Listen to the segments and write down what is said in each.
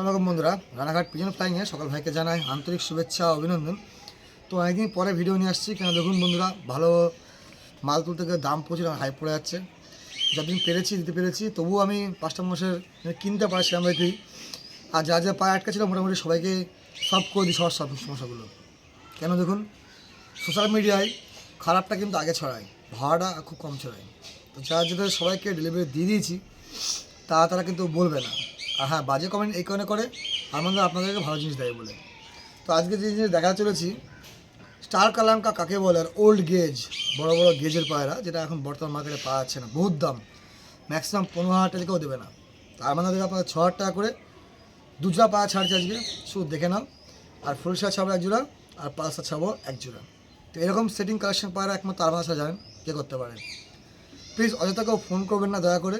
সালামালাইকুম বন্ধুরা। রানাঘাট পিজন ফ্লাইংয়ে সকল ভাইকে জানাই আন্তরিক শুভেচ্ছা অভিনন্দন। তো অনেকদিন পরে ভিডিও নিয়ে আসছি। কেন দেখুন বন্ধুরা, ভালো মাল তুলতে গেলে দাম প্রচুর হাই পড়ে যাচ্ছে। যতদিন পেরেছি, দিতে পেরেছি, তবুও আমি পাঁচটা মাসের কিনতে পারছিলাম বাড়িতেই আর যা যা পায়ে আটকা ছিল, মোটামুটি সবাইকে সব করে দিই সবার সব সমস্যাগুলো। কেন দেখুন সোশ্যাল মিডিয়ায় খারাপটা কিন্তু আগে ছড়ায়, ভাড়াটা খুব কম ছড়ায়। তো যারা যেটা সবাইকে ডেলিভারি দিয়ে দিয়েছি, তা তারা কিন্তু বলবে না। আর হ্যাঁ বাজে কমেন্ট এই কারণে করে আমাদের আপনাদেরকে ভালো জিনিস দেয় বলে। তো আজকে যে জিনিস দেখা চলেছি, স্টার কালাঙ্কা কাকে বলে আর ওল্ড গেজ বড় বড় গেজের পায়রা, যেটা এখন বর্তমান মার্কেটে পাওয়া যাচ্ছে না, বহুত দাম। ম্যাক্সিমাম পনেরো হাজার টাকাও দেবে না। তার মানে দেবে আপনার ছ হাজার টাকা করে দুজোড়া পায়া ছাড়ছে আজকে, শুধু দেখে নাও। আর ফুলসা ছাড়বো এক জোড়া আর পালসা ছাড়বো এক জোড়া তো এরকম সেটিং কালেকশন পায়রা একমাত্র তার মাসা জানেন কে করতে পারেন। প্লিজ অযথা কেউ ফোন করবেন না, দয়া করে।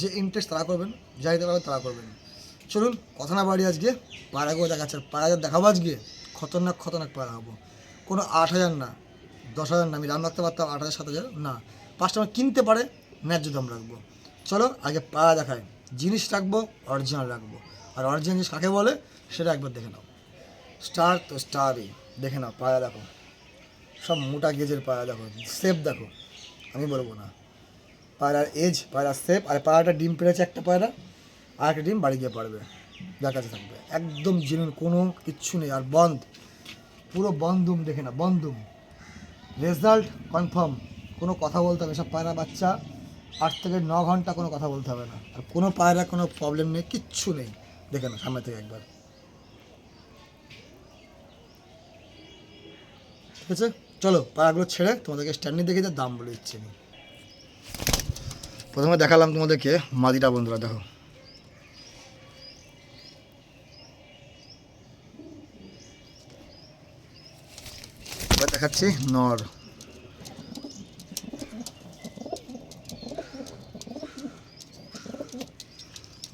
যে ইন্টারেস্ট তারা করবেন যা দিতে পারবেন তারা করবেন। চলুন, কথা না বাড়ি আজকে পায়রাগুলো দেখাচ্ছে। যা দেখাবো আজকে, খতরনাক খতরনাক পায়রা হব। কোনো আট হাজার না, দশ হাজার না, আমি দাম রাখতে পারতাম আট হাজার, সাত হাজার, না। পাঁচটা আমার কিনতে পারে, ন্যায্য দাম রাখব। চলো, আগে পায়রা দেখায় জিনিস রাখব অরিজিনাল রাখব। আর অরিজিনাল জিনিস কাকে বলে, সেটা একবার দেখে নাও। স্টার তো স্টারই। দেখে নাও পায়রা দেখো। সব মোটা গেজের পায়রা দেখো সেফ দেখো। আমি বলব না। পায়রার এজ পায়রার সেপ আর পায়রাটা ডিম পেড়েছে একটা পায়রা আর একটা ডিম বাড়ি গিয়ে পারবে, যার কাছে থাকবে। একদম জিনুন কোনো কিচ্ছু নেই, আর বন্ধ। পুরো বন্ধুম, দেখে না বন্ধুম। রেজাল্ট কনফার্ম কোনো কথা বলতে হবে, সব পায়রা বাচ্চা। আট থেকে ন ঘণ্টা কোনো কথা বলতে হবে না। আর কোনো পায়রা কোনো প্রবলেম নেই, কিচ্ছু নেই। দেখে না সামনে থেকে একবার। ঠিক আছে? চলো, পায়রাগুলো ছেড়ে তোমাদেরকে স্ট্যান্ডিং দেখে দাম বলে দিচ্ছি আমি। প্রথমে দেখালাম তোমাদেরকে মাদিটা, বন্ধুরা, দেখো এবার দেখাচ্ছি, নর।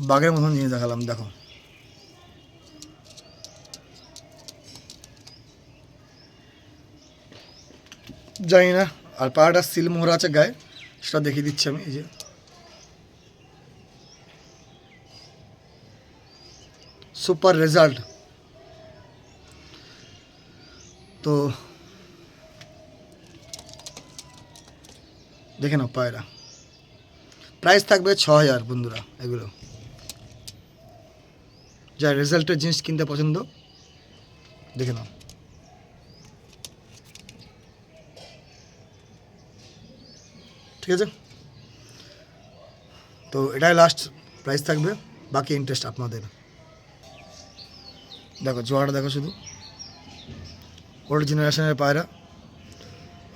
বাঘের মতন জিনিস দেখালাম, দেখো। জানি না, আর পাড়াটা সিল মোহরা আছে গায়ে, সেটা দেখিয়ে দিচ্ছি আমি, এই যে। Super result. তো দেখে নাও পায়রা। প্রাইস থাকবে ছ হাজার বন্ধুরা, এগুলো। যা রেজাল্টের জিনিস কিনতে পছন্দ, দেখে নাও। ঠিক আছে? তো এটাই লাস্ট প্রাইস থাকবে, বাকি ইন্টারেস্ট আপনাদের। দেখো, জোয়ারটা দেখো শুধু। ওল্ড জেনারেশনের পায়রা।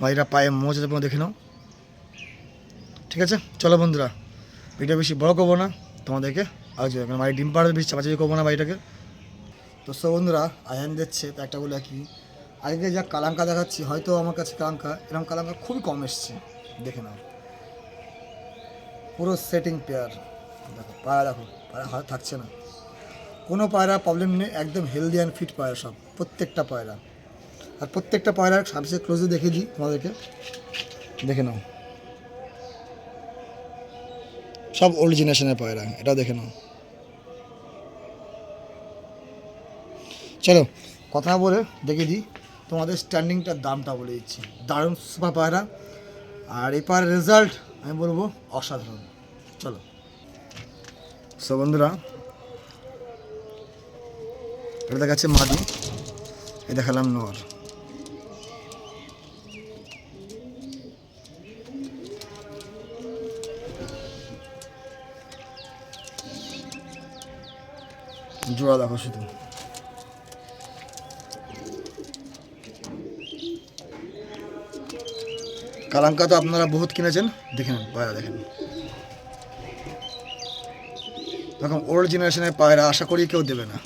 মাইরা পায়ে মোচ দেখে নাও। ঠিক আছে? চলো বন্ধুরা, ভিডিও বেশি বড় করব না, তোমাদেরকে আর মাই ডিম পাড়া বেশি চাপাচাপি করব না বাড়িটাকে। তো সব বন্ধুরা আয়ান দিচ্ছে তো একটা বলে কি আজকে যা কালাঙ্কা দেখাচ্ছি, হয়তো আমার কাছে কালাঙ্কা, এরকম কালাঙ্কা খুবই কম এসছে, দেখে নাও। পুরো সেটিং পেয়ার দেখো পায়রা দেখো পায়রা হাত থাকছে না। কোনো পায়রা প্রবলেম নেই, একদম হেলদি অ্যান্ড ফিট পায়রা সব, প্রত্যেকটা পায়রা। আর প্রত্যেকটা পায়রা সার্ভিসে ক্লোজে দেখে দিই তোমাদেরকে, দেখে নাও। সব ওল্ড জেনারেশনের পায়রা এটা দেখে নাও। চলো, কথা বলে দেখে দিই, তোমাদের স্ট্যান্ডিংটার দামটা বলে দিচ্ছি। দারুণ সুপার পায়রা। আর এই পায়ের রেজাল্ট আমি বলব অসাধারণ। চলো। সো বন্ধুরা, এটা দেখাচ্ছে মাদি, এ দেখালাম নর জোড়া দেখো শুধু। কালাঙ্কা তো আপনারা বহুত কিনেছেন। দেখে নেন পায়রা দেখেন। এরকম ওল্ড জেনারেশনের পায়রা আশা করি কেউ দেবে না।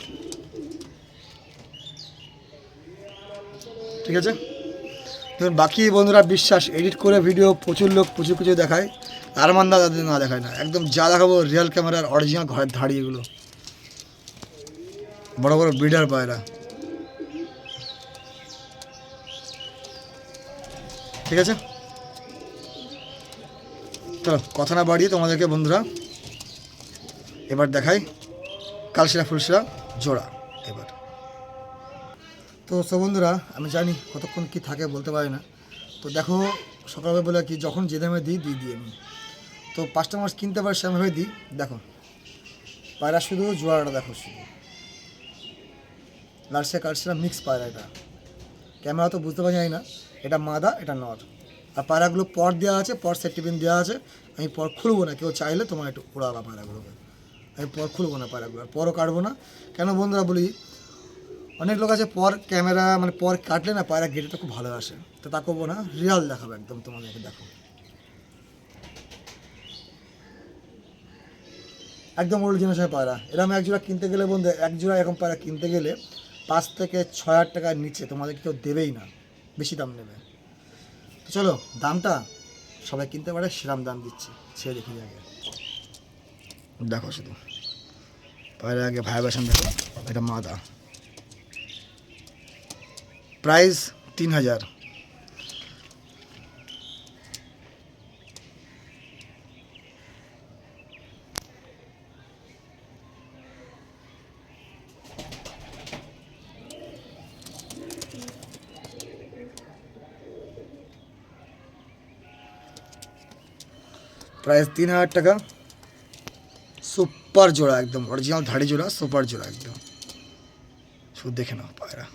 ঠিক আছে? ধরুন, বাকি বন্ধুরা বিশ্বাস এডিট করে ভিডিও প্রচুর লোক প্রচুর কিছু দেখায়। আর মান্দা তাদের না দেখায় না। একদম যা দেখাবো রিয়েল ক্যামেরার অরিজিনাল ঘরের ধাড়ি এগুলো। বড় বড় ব্রিডার পায়রা ঠিক আছে? চলো, কথা না বাড়িয়ে তোমাদেরকে বন্ধুরা, এবার দেখাই কালশিরা ফুলশিরা জোড়া এবার। তো সব বন্ধুরা, আমি জানি কতক্ষণ কি থাকে বলতে পারি না। তো দেখো, সকালবেলা বলে কি, যখন যে দামে দিই দিই দিই আমি। তো পাঁচটা মাস কিনতে পারি সেভাবে দিই, দেখো। পায়রা শুধু জোয়ারটা দেখো শুধু। লার্সে কার্সরা মিক্স পায়রা এটা। ক্যামেরা তো বুঝতে পারি যায় না। এটা মাদা, এটা নর। আর পায়রাগুলো পর দেওয়া আছে, পর সেফটিপিন দেওয়া আছে। আমি পর খুলবো না, কেউ চাইলে তোমার একটু উড়াবা পায়রাগুলোকে। আমি পর খুলবো না পায়রাগুলো, আর পরও কাটবো না। কেন বন্ধুরা বলি, অনেক লোক আছে পর ক্যামেরা মানে পর কাটলে না পায়রা গেটেটা খুব ভালো আসে। তো তা করব না রিয়াল দেখাবো একদম, তোমাদেরকে দেখো। একদম অরিজিনাল পায়রা। এরকম এক জোড়া কিনতে গেলে বন্ধু, এক জোড়া এরকম পায়রা কিনতে গেলে পাঁচ থেকে ছ হাজার টাকার নিচে তোমাদের কেউ দেবেই না, বেশি দাম নেবে। তো চলো, দামটা সবাই কিনতে পারে, সেরাম দাম দিচ্ছি সে দেখি আগে। দেখো শুধু। পরে আগে ভাই ভাইব্রেশন দেখো, এটা মাদা। প্রাইস তিন হাজার। প্রাইস তিন হাজার টাকা। সুপার জোড়া একদম অরিজিনাল ধাড়ি জোড়া, সুপার জোড়া একদম। শুধু দেখে নাও পায়রা।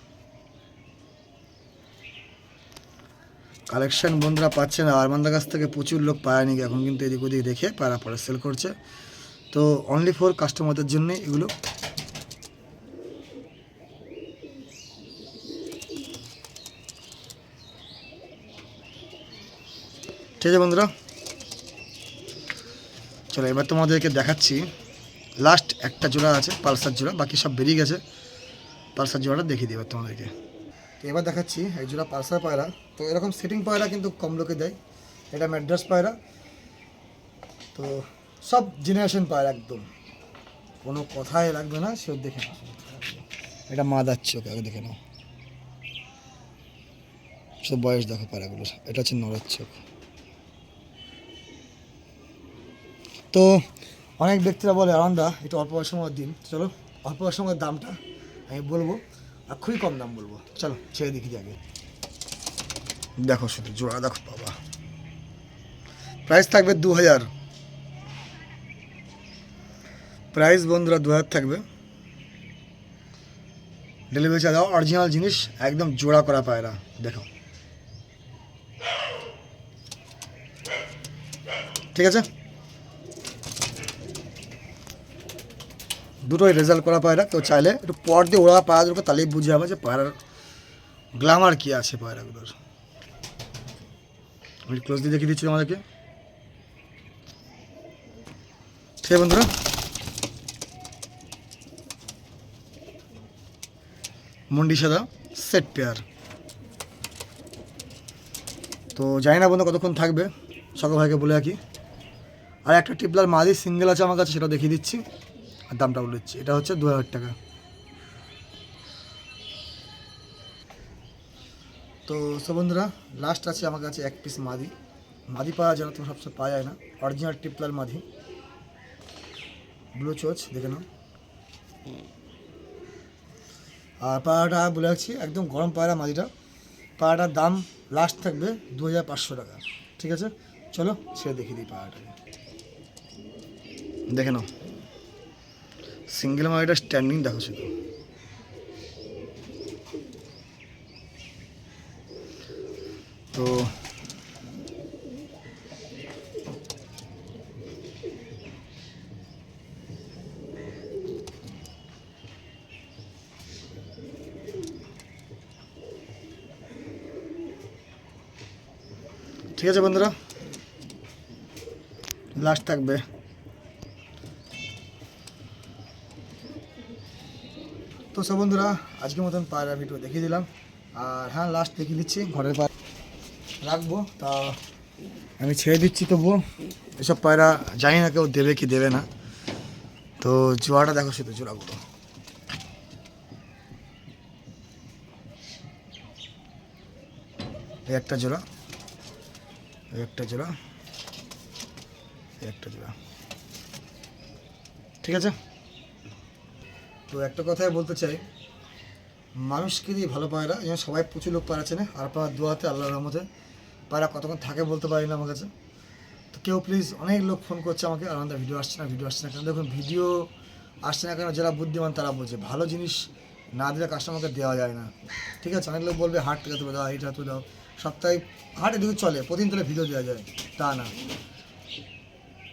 কালেকশন বন্ধুরা পাচ্ছে না আরমানদার কাছ থেকে প্রচুর লোক পায়রা নিয়ে এখন কিন্তু এদিক ওদিক দেখে পায়রা পরে সেল করছে। তো অনলি ফর কাস্টমারদের জন্য এগুলো। ঠিক আছে বন্ধুরা? চলো, এবার তোমাদেরকে দেখাচ্ছি। লাস্ট একটা জোড়া আছে, পালসার জোড়া, বাকি সব বেরিয়ে গেছে। পালসার জোড়াটা দেখিয়ে দিই এবার তোমাদেরকে। তো এবার দেখাচ্ছি এক জোড়া পালসার পায়রা। তো এরকম সেটিং পায়রা কিন্তু কম লোকে দেয়। এটা ম্যাড্রাস পায়রা। তো সব জেনারেশন পায়রা একদম। কোনো কথাই লাগবে না, সেও দেখে নাও। এটা মা যাচ্ছে ওকে আগে দেখে নাও। সব বয়স দেখো পায়রাগুলোর। এটা হচ্ছে নড়ার চোখ। তো অনেক ব্যক্তিরা বলে আনন্দা একটু অল্প মধ্যে দিন। চলো, অল্প মধ্যে দামটা আমি বলব আর খুবই কম দাম বলব। চলো, ছেড়ে দেখি আগে। দেখো শুধু, জোড়া দেখো, বাবা। প্রাইস থাকবে দু হাজার প্রাইস বন্ধুরা দু হাজার থাকবে। ডেলিভারি চার্জ অরিজিনাল জিনিস, একদম জোড়া করা পায়রা, দেখো। ঠিক আছে? দুটোই রেজাল্ট করা পায়রা, তো চাইলে একটু পর দিয়ে ওরা পায়রা দুটো তাহলেই বুঝে যাবে যে পায়রার গ্লামার কী আছে পায়রাগুলোর। আমি দিয়ে দেখিয়ে দিচ্ছি আমাদেরকে ঠিক বন্ধুরা? মন্ডি সাদা সেট পেয়ার তো জানি না বন্ধু কতক্ষণ থাকবে, সকল ভাইকে বলে রাখি। আর একটা টিপলার মাদি সিঙ্গেল আছে আমার কাছে সেটা দেখিয়ে দিচ্ছি। আর দামটা বলে এটা হচ্ছে দু হাজার টাকা। তো সব লাস্ট আছে আমার কাছে এক পিস মাদি। মাদি পাওয়া যায় না তো সবসময় পাওয়া যায় না। অরিজিনাল টিপলার মাদি। ব্লু চোচ দেখে নাও। আর পাড়াটা বলে রাখছি, একদম গরম পায়রা মাদিটা। পাড়াটার দাম লাস্ট থাকবে দু হাজার পাঁচশো টাকা। ঠিক আছে? চলো, ছেড়ে দেখিয়ে দিই পায়রাটাকে দেখে নাও। সিঙ্গেল মারিটা স্ট্যান্ডিং দেখো শুধু। তো ঠিক আছে বন্ধুরা লাস্ট থাকবে। তো সব বন্ধুরা, আজকের মতন পায়রা ভিডিও দেখিয়ে দিলাম। আর হ্যাঁ লাস্ট দেখিয়ে দিচ্ছি, ঘরের পা রাখব। তা আমি ছেড়ে দিচ্ছি তবুও এসব পায়রা জানি না কেউ দেবে কি দেবে না। তো জোয়াটা দেখো শুধু জোড়াগুলো একটা জোড়া একটা জোড়া একটা জোড়া। ঠিক আছে? তো একটা কথাই বলতে চাই, মানুষকে দিয়ে ভালো পায় পায়রা যেমন সবাই প্রচুর লোক পায়রা চেনে আর আপনার দোয়াতে আল্লাহর রহমতে পায়রা কতক্ষণ থাকে বলতে পারি না আমার কাছে। তো কেউ প্লিজ অনেক লোক ফোন করছে আমাকে, আর আমাদের ভিডিও আসছে না ভিডিও আসছে না কেন? দেখুন ভিডিও আসছে না কেন যারা বুদ্ধিমান তারা বলছে ভালো জিনিস না দিলে কাস্টমারকে দেওয়া যায় না। ঠিক আছে, অনেক লোক বলবে, হাট থেকে তুলে দাও, এইটা তুলে দাও। সপ্তাহে হাট এদিকে চলে, প্রতিদিন তুলে ভিডিও দেওয়া যায়, তা না।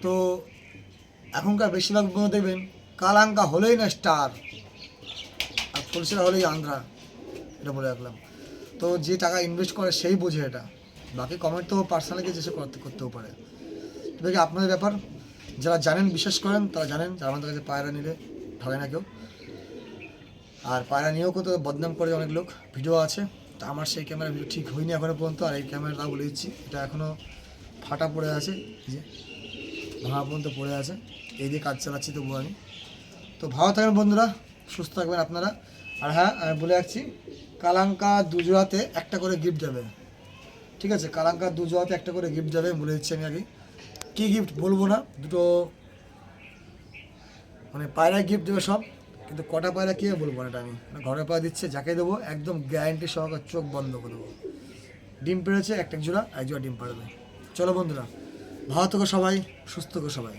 তো এখনকার বেশিরভাগ দেখবেন কালাঙ্কা হলেই না স্টার। আর ফুলসেরা হলেই আন্ধ্রা, এটা বলে রাখলাম। তো যে টাকা ইনভেস্ট করে সেই বোঝে এটা। বাকি কমেন্ট তো পার্সোনালি যেসে করতে করতেও পারে। তবে আপনাদের ব্যাপার? যারা জানেন, বিশ্বাস করেন, তারা জানেন যে আমাদের কাছে পায়রা নিলে ঠগে না কেউ। আর পায়রা নিয়েও কত বদনাম করে অনেক লোক। ভিডিও আছে। তা আমার সেই ক্যামেরা ভিডিও ঠিক হয়নি এখনও পর্যন্ত, আর এই ক্যামেরাটা বলে দিচ্ছি। এটা এখনও ফাটা পড়ে আছে। যে, ভাঙা পর্যন্ত পড়ে আছে। এই দিয়ে কাজ চালাচ্ছি তবু আমি। তো ভালো থাকবেন বন্ধুরা, সুস্থ থাকবেন আপনারা। আর হ্যাঁ আমি বলে রাখছি, কালাঙ্কা দুজোড়াতে একটা করে গিফট যাবে। ঠিক আছে, কালাঙ্কা দুজোড়াতে একটা করে গিফট যাবে, বলে দিচ্ছি আমি আগে। কী গিফট বলব না, দুটো মানে পায়রা গিফট দেবে সব, কিন্তু কটা পায়রা কে বলব না এটা আমি। মানে ঘরে পায়রা দিচ্ছে, যাকে দেবো, একদম গ্যারান্টি সহকারে চোখ বন্ধ করে দেবো। ডিম পেড়েছে, একটা জোড়া এক জোড়া ডিম পাড়বে। চলো বন্ধুরা, ভালো থেকো সবাই, সুস্থ থেকো সবাই।